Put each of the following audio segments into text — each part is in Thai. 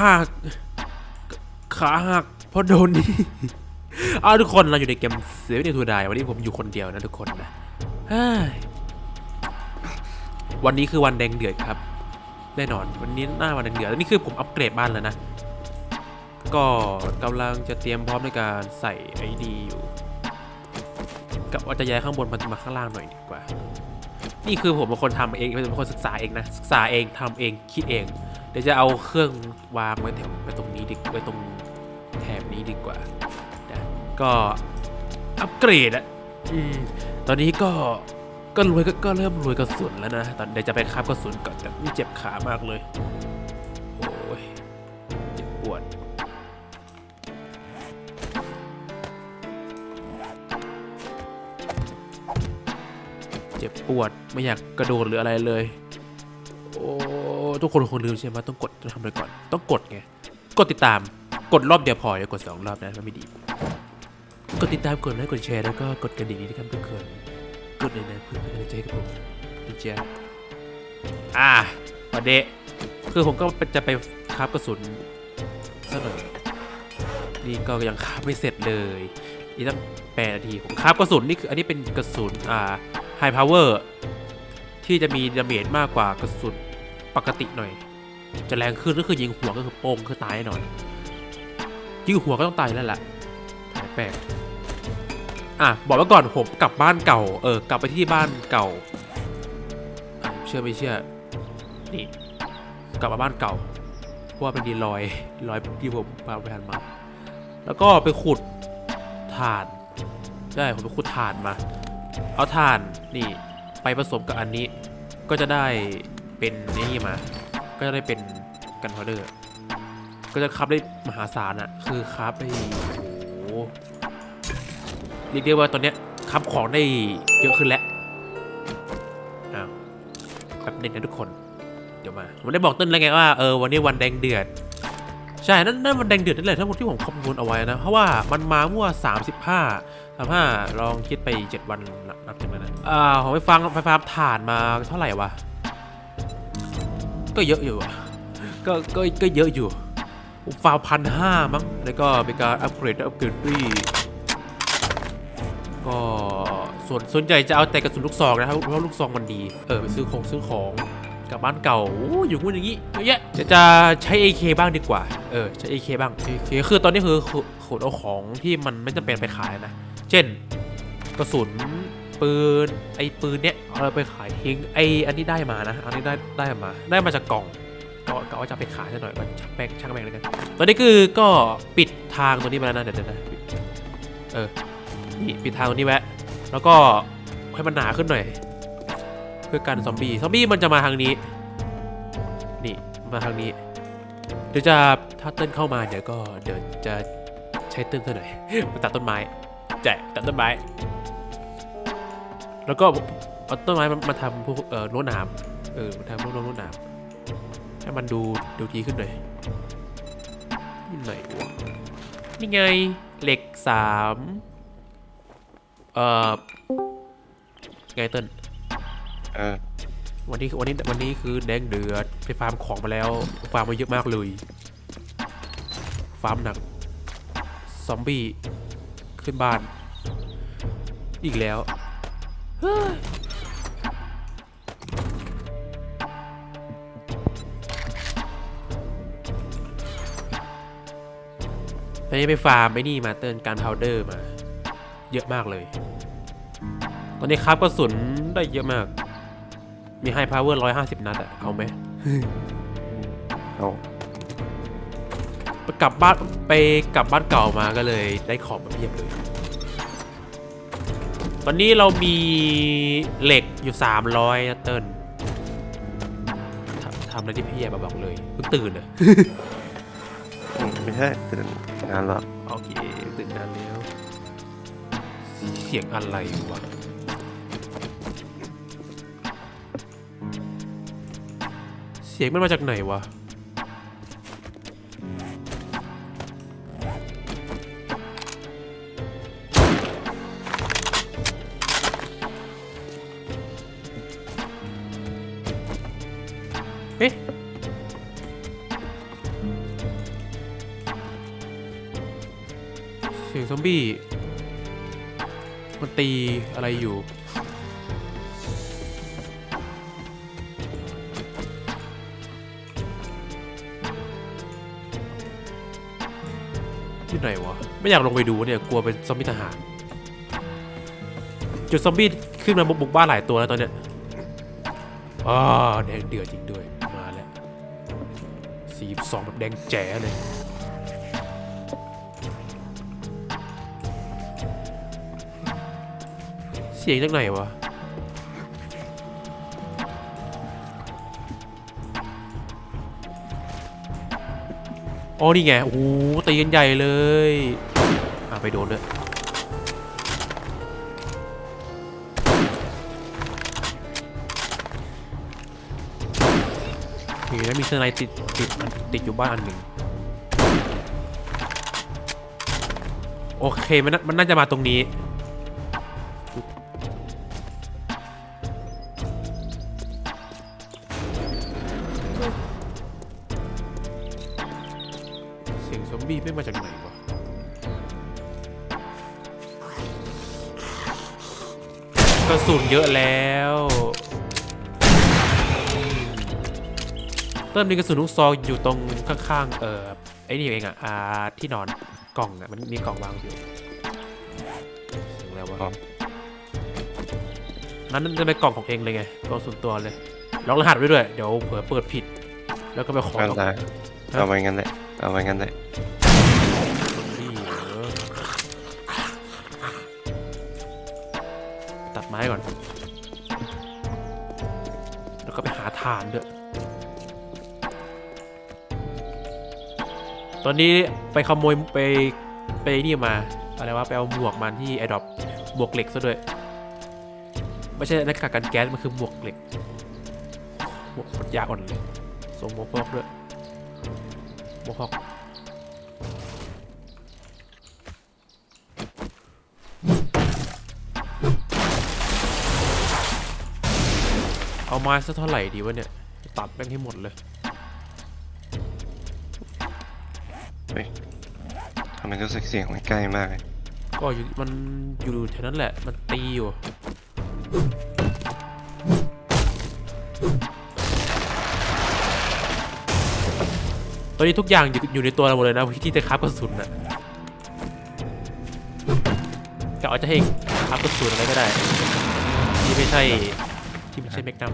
ขาหักเพราะโดนนี่เอาทุกคนเราอยู่ในเกมเซฟในทูดายวันนี้ผมอยู่คนเดียวนะทุกคนนะวันนี้คือวันแดงเดือดครับ แน่นอนวันนี้หน้าวันแดงเดือดแล้วนี่คือผมอัปเกรดบ้านแล้วนะ ก็กำลังจะเตรียมพร้อมในการใส่ไอดีอยู่ กับว่าจะย้ายข้างบนมันมาข้างล่างหน่อยดีกว่า นี่คือผมเป็นคนทำเองเป็นคนศึกษาเองนะศึกษาเองทำเองคิดเอง เดี๋ยวจะเอาเครื่องวางไว้แถวไว้ตรงนี้ดีไว้ตรงแถบนี้ดีกว่านะก็อัปเกรดอะตอนนี้ก็ก็รวยก็ก็เริ่มรวยกระสุนแล้วนะ ตอนเดี๋ยวจะไปคาบกระสุนก่อนแต่นี่เจ็บขามากเลย บปวด ไม่อยากกระโดดหรืออะไรเลย โอ้ทุกคนคงลืมใช่ไหมต้องกดต้องทำอะไรก่อน ต้องกดไง กดติดตาม กดรอบเดียวพออย่ากดสองรอบนะมันไม่ดี กดติดตามกดไลค์กดแชร์แล้วก็กดกระดิ่งนี้นะครับทุกคนกดเลยนะเพื่อเป็นกำลังใจให้กับผมนะจ๊ะอ่าประเดะคือผมก็จะไปคาบกระสุนซะหน่อยนี่ก็ยังคาบไม่เสร็จเลย นี่ตั้งแปดนาทีผมคาบกระสุนนี่คืออันนี้เป็นกระสุนอ่า ไฮพาวเวอร์ที่จะมีดาเมจมากกว่ากระสุนปกติหน่อย จะแรงขึ้นก็คือยิงหัวก็คือโป้งคือตายแน่อนยิงหัวก็ต้องตายแล้วแหละแปลกอะบอกไว้ก่อนผมกลับบ้านเก่า เออกลับไปที่บ้านเก่า เชื่อไม่เชื่อ นี่ กลับมาบ้านเก่าเพราะว่าเป็นดีลอยลอยที่ผมพาไปทานมา แล้วก็ไปขุดถ่านใช่ผมไปขุดถ่านมา เอาถ่านนี่ไปผสมกับอันนี้ ก็จะได้เป็นนี่มา ก็จะได้เป็นกันพาวเดอร์ ก็จะคับได้มหาศาลอะคือคับได้โอ้โหเรียกได้ว่าตอนเนี้ยคับของได้เยอะขึ้นแล้วอ้าวแป๊บหนึงนะทุกคน เดี๋ยวมาผมได้บอกต้นแล้วไงว่าเออวันนี้วันแดงเดือด ใช่ นั่นนั่นวันแดงเดือดนั่นแหละทั้งหมดที่ผมคำนวณเอาไว้นะ เพราะว่ามันมาเมื่อ35 35ลองคิดไป 7 วันนับจากนั้นนะอ่าผมไปฟังไปฟาถ่านมาเท่าไหร่วะ ก็เยอะอยู่อะก็ก็ก็เยอะอยู่ผมฟาพันห้ามั้ง แล้วก็เป็นการอัปเกรดอัปเกรดด้วยก็ส่วนส่วนใหญ่จะเอาแต่กระสุนลูกซองนะครับเพราะลูกซองมันดี เออไปซื้อของซื้อของ กลับบ้านเก่าอยู่งู้นอย่างงี้เยอะแยะจะจะใช้ AK บ้างดีกว่า เออใช้ AK บ้าง AK คือตอนนี้คือขนเอาของที่มันไม่จำเป็นไปขายนะ เช่นกระสุนปืนไอ้ปืนเนี้ยเอาไปขายทิ้งไอ้อันนี้ได้มานะ อันนี้ได้ได้มาได้มาจากกล่องก็ก็ว่าจะไปขายซะหน่อยก็ช่างแม่งช่างแม่งแล้วกันตอนนี้คือก็ปิดทางตัวนี้ไปแล้วนะเดี๋ยวเดี๋ยวนะเออนี่ปิดทางตรงนี้แวะแล้วก็ให้มันหนาขึ้นหน่อย เพื่อกันซอมบี้ซอมบี้มันจะมาทางนี้ นี่มาทางนี้ เดี๋ยวจะถ้าเต้นเข้ามาเดี๋ยวก็เดี๋ยวจะใช้เต้นซะหน่อยมาตัดต้นไม้แจกตัดต้นไม้ แล้วก็เอาต้นไม้มาทำพวกเอ่อโน้ตหนามเออมาทำพวกโน้ตหนามให้มันดูดูดีขึ้นหน่อยนี่ไหนวะนี่ไงเหล็กสามเอ่อไงเต้นเออวันนี้วันนี้วันนี้คือแดงเดือดไปฟาร์มของมาแล้วฟาร์มมาเยอะมากเลย ฟาร์มหนักซอมบี้ขึ้นบ้าน อีกแล้วตอนนี้ไปฟาร์มไอ้นี่มาเติร์นการพาวเดอร์มา เยอะมากเลย ตอนนี้ครับกระสุนได้เยอะมาก มีไฮพาวเวอร์ร้อยห้าสิบนัดอะเอาไหมเอาไปกลับบ้านไปกลับบ้านเก่ามาก็เลยได้ของมาเพียบเลย ตอนนี้เรามีเหล็กอยู่สามร้อยนะเติ้ลทำทำอะไรที่เพียบอะบอกเลยเพิ่งตื่นอะอืมไม่ใช่ตื่นงานละโอเคตื่นนานแล้ว เสียงอะไรวะ สียงมันมาจากไหนวะ เอ๊ะเสียงซอมบี้ มันตีอะไรอยู่ ไม่อยากลงไปดูเนี่ยกลัวเป็นซอมบี้ทหารจุดซอมบี้ขึ้นมาบุกบ้านหลายตัวแล้วตอนเนี้ยอ๋อแดงเดือดจริงด้วยมาแล้วสีสองแบบแดงแจ๋เลยเสียงจากไหนวะอ๋อนี่ไงโอ้โหตีกันใหญ่เลย ไปโดนด้วยนี่แล้วมีสไนด์ติดติดติดอยู่บ้านอันหนึ่งโอเคมันมันน่าจะมาตรงนี้ สุนเยอะแล้วอืมเริ่มมีกระสุนลูกซองอยู่ตรงข้างๆ เออไอ้นี่เองอะอ่าที่นอนกล่องอะมันมีกล่องวางอยู่เสียงอะไรวะอ๋อนั่นจะเป็นกล่องของเองเลยไงกล่องส่วนตัวเลยล็อกรหัสไว้ด้วยเดี๋ยวเผื่อเปิดผิด แล้วก็ไปขอก็ได้เอาไว้งั้นแหละเอาไว้งั้นแหละ อนนี้ไปขโมยไปไปนี่มาอะไรวะไปเอาหมวกมันที่ไอดอปหมวกเหล็กซะด้วยไม่ใช่หน้ากากกันแก๊สมันคือหมวกเหล็กหมวกขดยาอ่อนเลยสวมหมวกฟอกด้วยหมวกฟอกเอาไม้สักเท่าไหร่ดีวะเนี่ยตัดแม่งให้หมดเลย เฮ้ยทำไมรู้สึกเสียงมันใกล้มากเลยก็อยู่มันอยู่แถวนั้นแหละ มันตีอยู่ ตอนนี้ทุกอย่างอยู่อยู่ในตัวเราหมดเลยนะที่จะคราบกระสุนน่ะกะว่าจะให้คราบกระสุนอะไรก็ได้ ที่ไม่ใช่ที่ไม่ใช่แมกนัม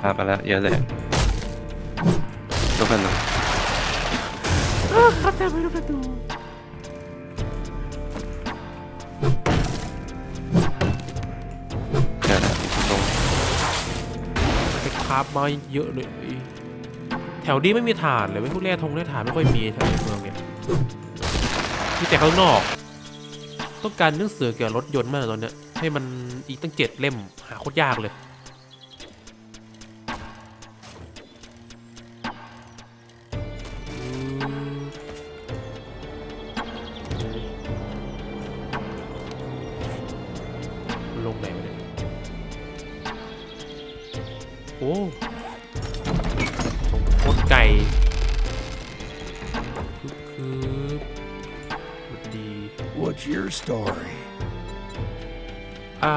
พาไปแล้วเยอะเลยทุกคนดู ครับแต่ไม่รู้ประตูเยอะแล้วตรงไปคราบมาเยอะเลย แถวนี้ไม่มีฐานเลยไม่พวกแร่ทงแร่ฐานไม่ค่อยมีแถวในเมืองเนี่ยมีแต่ข้างนอก ต้องการหนังสือเกี่ยวกับรถยนต์มากตอนเนี้ยให้มันอีกตั้งเจ็ดเล่มหาโคตรยากเลย ลงไหนวะเนี่ย โอ้โคตรไก่คือคือดี What's your story? อ่า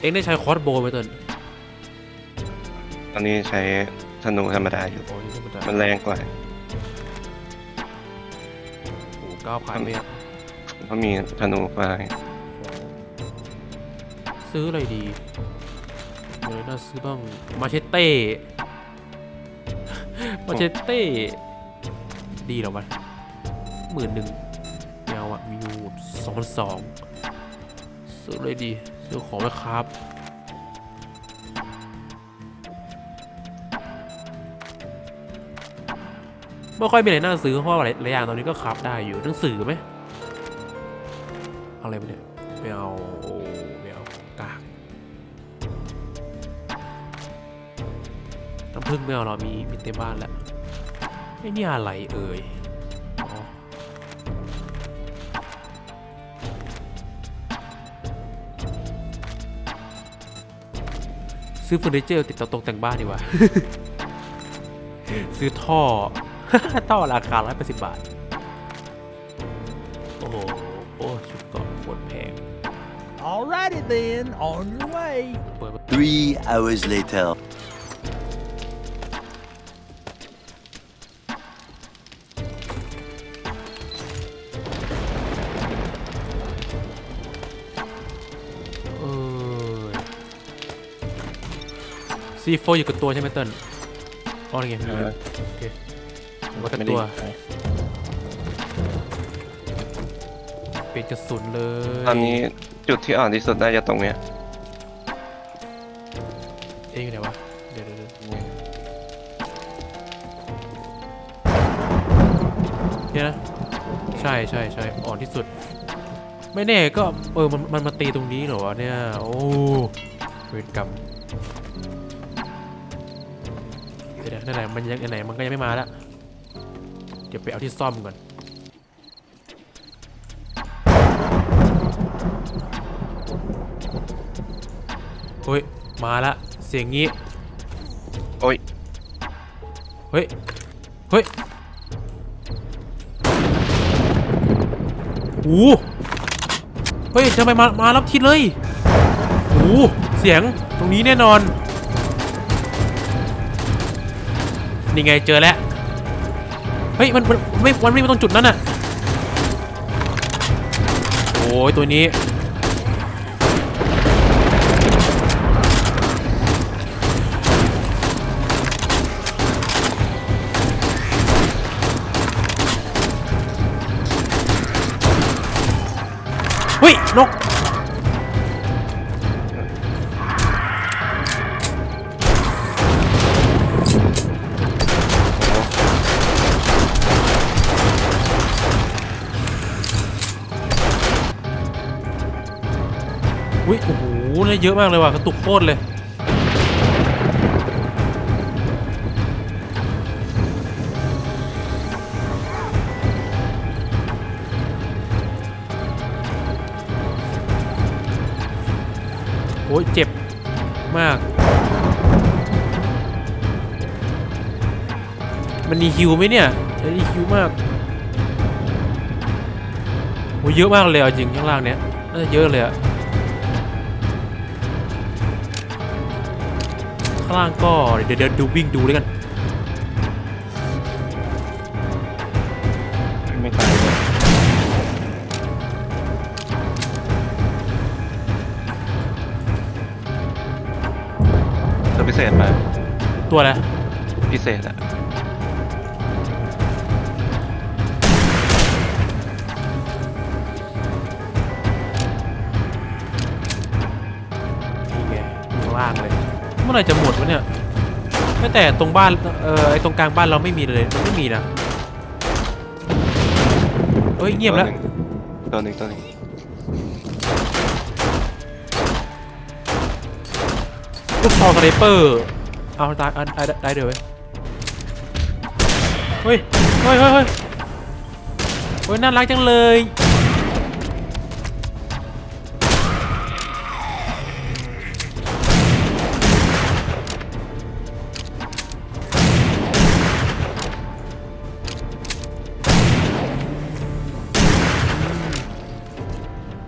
เอ็งได้ใช้คอร์สโบว์ไหมเต้นตอนนี้ใช้ธนูธรรมดาอยู่ โอ้ยธรรมดามันแรงกว่าโอ้เก้าพันเลยอะเพราะมีธนูไฟ ซื้ออะไรดีเดี๋ยวน่าซื้อบ้าง มาเชเต้ มาเชเต้ ดีเหรอวะหมื่นหนึ่งแมวอะมีอยู่สองพันสองซื้ออะไรดี ซื้อของไหมครับ ไม่ค่อยมีอะไรน่าซื้อเพราะว่าหลายหลายอย่างตอนนี้ก็คราฟได้อยู่หนังสือไหมเอาอะไรไปเนี่ยไม่เอาโอ้ไม่เอา กากน้ำผึ้งไม่เอาเรามีมีเต็มบ้านแล้วไอ้นี่อะไรเอ่ยซื้อเฟอร์นิเจอร์ติดตกแต่งบ้านดีกว่า ซื้อท่อ ท่อราคา 180 บาท Alrighty then, on your way. เปิด Three hours later. เออซีโฟอยู่กับตัวใช่ไหมเติ้ลอ๋อนี่ไงมีอยู่โอเคผมว่ากับตัวเปลี่ยนกระสุนเลย ตอนนี้ จุดที่อ่อนที่สุดน่าจะตรงเนี้ยเอ๊ะอยู่ไหนวะ เดี๋ยวเดี๋ยวเดี๋ยวเนี่ยนะ ใช่ใช่ใช่อ่อนที่สุด ไม่แน่ก็เออมันมันมาตีตรงนี้เหรอวะเนี่ย โอ้เวรกรรมเดี๋ยวเดี๋ยวนั่นไหนมันยังไหนมันก็ยังไม่มาละเดี๋ยวไปเอาที่ซ่อมก่อน เฮ้ย มาละ เสียงงี้โอ้ย เฮ้ย เฮ้ยโอ้เฮ้ยทำไมมา มารับทิศเลยโอ้เสียงตรงนี้แน่นอน นี่ไงเจอแล้ว เฮ้ย มันมันไม่มันไม่มาตรงจุดนั้นน่ะโอ้ยตัวนี้ นกอุ้ยโอ้โหนี่เยอะมากเลยว่ะกระตุกโคตรเลย อ้ยเจ็บมาก มันมีฮิวไหมเนี่ยมันมีฮิวมากโอ้ยเยอะมากเลยจริงข้างล่างเนี้ยน่าจะเยอะเลยอะข้างล่างก็เดี๋ยวเดี๋ยวดูวิ่งดูด้วยกัน ไม่ตาย เลยตัวพิเศษมาตัวอะไรพิเศษอะนี่ไงอยู่ข้างล่างเลย เมื่อไหร่จะหมดวะเนี่ยไม่แต่ตรงบ้านเออไอตรงกลางบ้านเราไม่มีเลยมันไม่มีนะเอ้ยเงียบแล้ว ตัวหนึ่งตัวหนึ่ง ลูกซองสไนเปอร์ เอาตายอันได้เดี๋ยวเว้ยเฮ้ย เฮ้ยเฮ้ยเฮ้ยเฮ้ยน่ารักจังเลย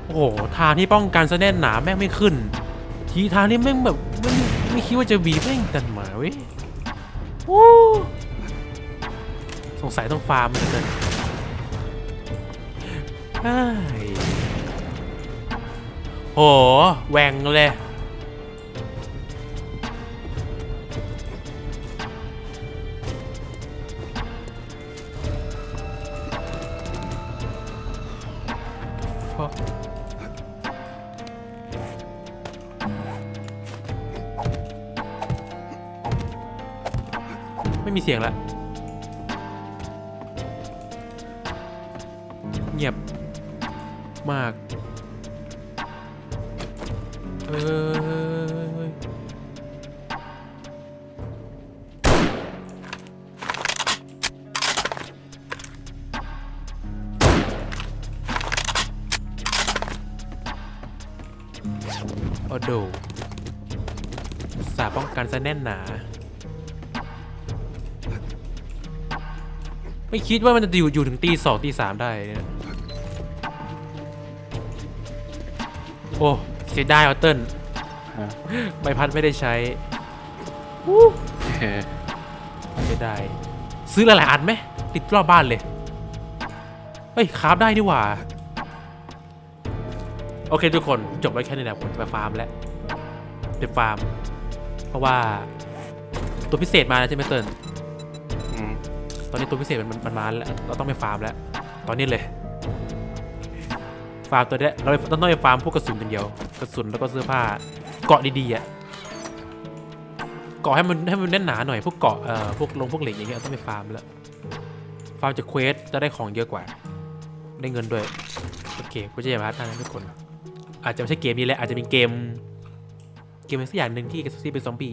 โอ้โหทางที่ป้องกันซะแน่นหนาแม่งไม่ขึ้น ทีทางนี้แม่งแบบ ไม่คิดว่าจะบีบแม่งดันมาเว้ยโอ้สงสัยต้องฟาร์มเหมือนกันโอ้โหแหวงเลย ไม่มีเสียงละเงียบมากเอ้ยโอ้โดอุตสาป้องกันซะแน่นหนา ไม่คิดว่ามันจะอยู่อยู่ถึงตีสองตีสามได้เนี่ยโอ้เสียสียดายออเติ้ลฮะ ใบพัดไม่ได้ใช้โอเคเสียดายซื้อหลายๆอันไหมติดรอบบ้านเลยเฮ้ยคราฟได้นี่หว่า โอเคทุกคนจบไว้แค่นี้แหละผมจะไปฟาร์มแล้วไปฟาร์ม เพราะว่า ตัวพิเศษมาแล้วใช่ไหมเติ้ลอืม ตอนนี้ตัวพิเศษมันมันมาแล้วเราต้องไปฟาร์มแล้ว ตอนนี้เลย ฟาร์มตัวเนี้ยเราต้องต้องไปฟาร์มพวกกระสุนอย่างเดียว กระสุนแล้วก็เสื้อผ้า เกาะดีๆอะ เกาะให้มันให้มันแน่นหนาหน่อย พวกเกาะเอ่อพวกลงพวกเหล็กอย่างเงี้ยต้องไปฟาร์มแล้ว ฟาร์มจากเควสจะได้ของเยอะกว่า ได้เงินด้วย โอเคกูจะอย่าพลาดนะทุกคน อาจจะไม่ใช่เกมนี้แหละอาจจะเป็นเกม เกมอะไรสักอย่างหนึ่งที่ที่เป็นซอมบี้